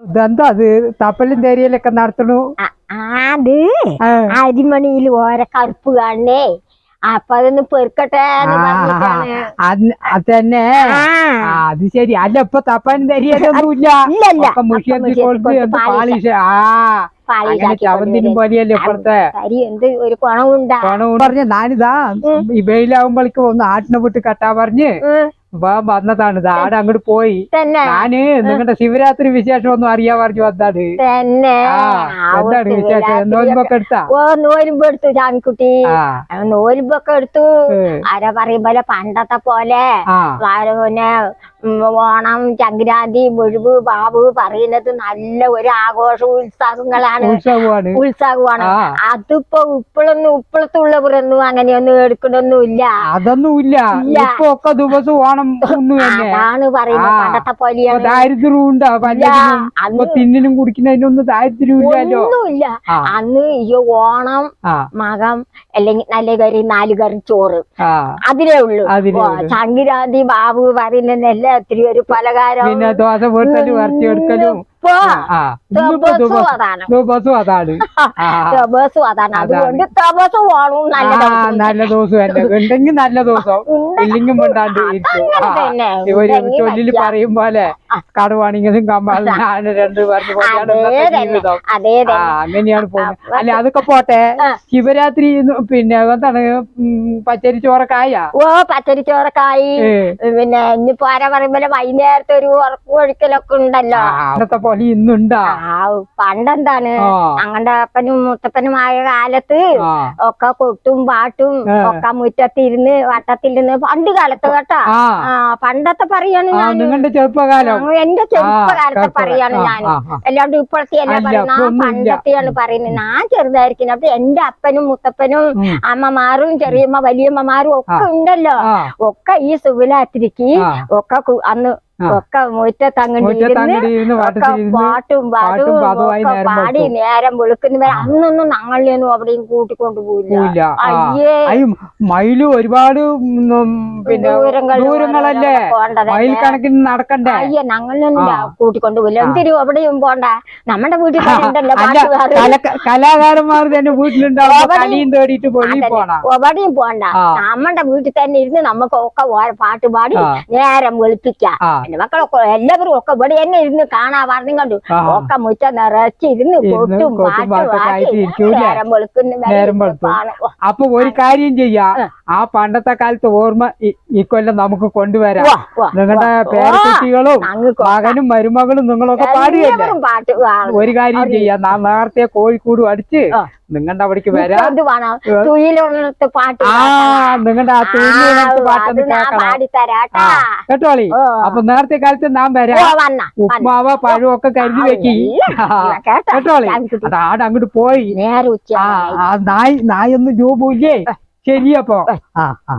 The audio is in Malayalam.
ഇതെന്താ അത്? തപ്പലും തേരിയലൊക്കെ നടത്തണു അത്. അരിമണിയിൽ ഓരോ കറുപ്പ് കാണണേ അപ്പൊ അതൊന്ന് പെറുക്കട്ടെ പറഞ്ഞിട്ടാണ്. അത് ശരി. അല്ല ഇപ്പൊ തപ്പൻ തരിയതൊന്നുമില്ല ആ. ചവന്തിനും പോലെയല്ലേ ഇപ്പുറത്തെ? അരി എന്ത് ഒരു കുണവുണ്ടാ? പണം പറഞ്ഞ ഞാനിതാ ഈ വെയിലാവുമ്പോഴേക്കും ഒന്ന് ആട്ടിനെ വിട്ട് കട്ടാ പറഞ്ഞ് വന്നതാണ്. ആട് അങ്ങോട്ട് പോയി. ഞാൻ നിങ്ങളുടെ ശിവരാത്രി വിശേഷം ഒന്നും അറിയാൻ പറഞ്ഞു വന്നാണ് എന്താണ് വിശേഷം? എടുത്താ? ഓ നോലുമ്പ് എടുത്തു ജാമിക്കുട്ടി ആ. നോലുമ്പൊക്കെ എടുത്തു. ആരാ പറയുമ്പോലെ പോലെ പണ്ടത്തെ പോലെ. പിന്നെ ഓണം സംക്രാന്തി മുഴുവ് ബാബു പറയുന്നത് നല്ല ഒരു ആഘോഷ ഉത്സാഹങ്ങളാണ്. ഉത്സവമാണ്. അതിപ്പോ ഇപ്പോഴൊന്നും ഇപ്പോഴത്തുള്ളവരൊന്നും അങ്ങനെയൊന്നും എടുക്കണൊന്നുമില്ല. അതൊന്നുമില്ല. ഇപ്പൊ ഒക്കെ ദിവസം ഓണം ഒന്നു അതാണ് പറയുന്നത്. പണ്ടത്തെ പോലെയാണ്. ദാരിദ്ര്യവും ഉണ്ടാ പലതിനും അന്ന് ഇപ്പൊ തിന്നിനും കുടിക്കുന്നതിനൊന്നും ദാരിദ്ര്യമില്ലല്ലോ. ഒന്നുമില്ല. അന്ന് ഈ ഓണം മകം അല്ലെങ്കിൽ നല്ല കറി നാല് കറി ചോറ് അതിലേ ഉള്ളൂ. സംക്രാന്തി ബാബു പറയുന്ന എല്ലാത്തിനും ഒരു പലകാരം പിന്നെ ദോശ പൊട്ടലും വരച്ചു എടുക്കലും. ഇപ്പൊ ആ ഇന്നിപ്പോ തപസ്സും ദിവസം അതാണ്. അതുകൊണ്ട് നല്ല ദിവസം ഉണ്ടെങ്കിൽ നല്ല ദിവസം ആ, തന്നെ. ഇവർ ചൊല്ലിൽ ചൊല്ലിൽ പറയും പോലെ കടുവാണെങ്കിലും കമ്പാളും രണ്ടു പറഞ്ഞു ജീവിതം. ആ തന്നെ. അങ്ങനെയാണ് പോകുന്നത്. അല്ല അതൊക്കെ പോട്ടെ. ശിവരാത്രി പിന്നെ എന്താണ് പച്ചരി ചോറക്കായ ഓ പച്ചരി ചോറക്കായി. പിന്നെ ഇനിയിപ്പോ ആരാ പറയുമ്പോ വൈകുന്നേരത്തെ ഒരു ഉറക്കു ഒഴിക്കലൊക്കെ ഉണ്ടല്ലോ. അന്നത്തെ പോലെ ഇന്നുണ്ടാ? പണ്ടെന്താണ് അങ്ങനെ ഞങ്ങളുടെ അപ്പനും മുത്തപ്പനും ആയ കാലത്ത് ഒക്കെ കൊട്ടും പാട്ടും. ഒക്കെ മുറ്റത്തിരുന്ന് വട്ടത്തിരുന്ന് പണ്ട് കാലത്ത് കേട്ടാ? പണ്ടത്തെ പറയാണ് ഞാൻ നിങ്ങളുടെ ചെറുപ്പകാലം. എന്റെ ചെറുപ്പകാലത്തെ പറയാണ് ഞാൻ. അല്ലാണ്ട് ഇപ്പോഴത്തെ അല്ല പറയുന്നത് പണ്ടത്തെയാണ് പറയുന്നത് ഞാൻ ചെറുതായിരിക്കുന്നത് അപ്പൊ എന്റെ അപ്പനും മുത്തപ്പനും അമ്മമാരും ചെറിയമ്മ വലിയമ്മമാരും ഒക്കെ ഉണ്ടല്ലോ. ഒക്കെ ഈ സുവിലാത്തിരിക്ക്. ഒക്കെ അന്ന്. ഒക്കെ മുറ്റത്ത് അങ്ങോട്ട് പാട്ടും പാട്ടും പാടും നേരം പാടി നേരം വെളുക്കുന്ന. വരെ അന്നൊന്നും ഞങ്ങളിലൊന്നും അവിടെയും കൂട്ടിക്കൊണ്ടു പോയില്ല അയ്യേ. മയിൽ ഒരുപാട് പിന്നെ ദൂരങ്ങളല്ലേ മയിൽ കണക്കിന് നടക്കണ്ടേ? അയ്യ ഞങ്ങളിലൊന്നും. കൂട്ടിക്കൊണ്ടു പോയില്ല എന്തിനും എവിടെയും പോണ്ട നമ്മുടെ വീട്ടിൽ കലാകാരന്മാർ തന്നെ വീട്ടിലുണ്ടാവും തേടിയിട്ട് എവിടെയും പോണ്ട. നമ്മുടെ വീട്ടിൽ തന്നെ ഇരുന്ന് നമുക്ക് ഒക്കെ പാട്ട് പാടി നേരം വെളുപ്പിക്കാം. എന്റെ മക്കളൊക്കെ എല്ലാവരും ഒക്കെ ഇവിടെ തന്നെ ഇരുന്ന് കാണാ പറഞ്ഞു കണ്ടു. ഒക്കെ മുറ്റ നിറച്ച് ഇരുന്ന് കൊട്ടും പാട്ടും വെളുക്കുന്ന. അപ്പൊ ഒരു കാര്യം ചെയ്യാ. ആ. പണ്ടത്തെ കാലത്ത് ഓർമ്മ ഈ- ഈ കൊല്ലം നമുക്ക് കൊണ്ടുവരാം. നിങ്ങളുടെ പേരക്കുട്ടികളും മകനും മരുമകളും നിങ്ങളൊക്കെ പാടുകയല്ലേ. ഒരു കാര്യം ചെയ്യാം. നാം നേരത്തെ കോഴിക്കൂട് അടിച്ച്. നിങ്ങളുടെ അവിടേക്ക് വരാം? തുയിലുണർത്ത് പാട്ട് ആ നിങ്ങളുടെ ആ അത് പാട്ടൊന്ന് കേൾക്കണം. കേട്ടോളി. അപ്പൊ നേരത്തെ കാലത്ത് നാം വരാം. പഴവും ഒക്കെ പഴമൊക്കെ കരുതി വെക്കി. കേട്ടോളി ആട് അങ്ങോട്ട് പോയി. നേരെ ഉച്ച നായ് നായൊന്നും രൂപമില്ലേ? ശരിയപ്പോ. ആ ആ.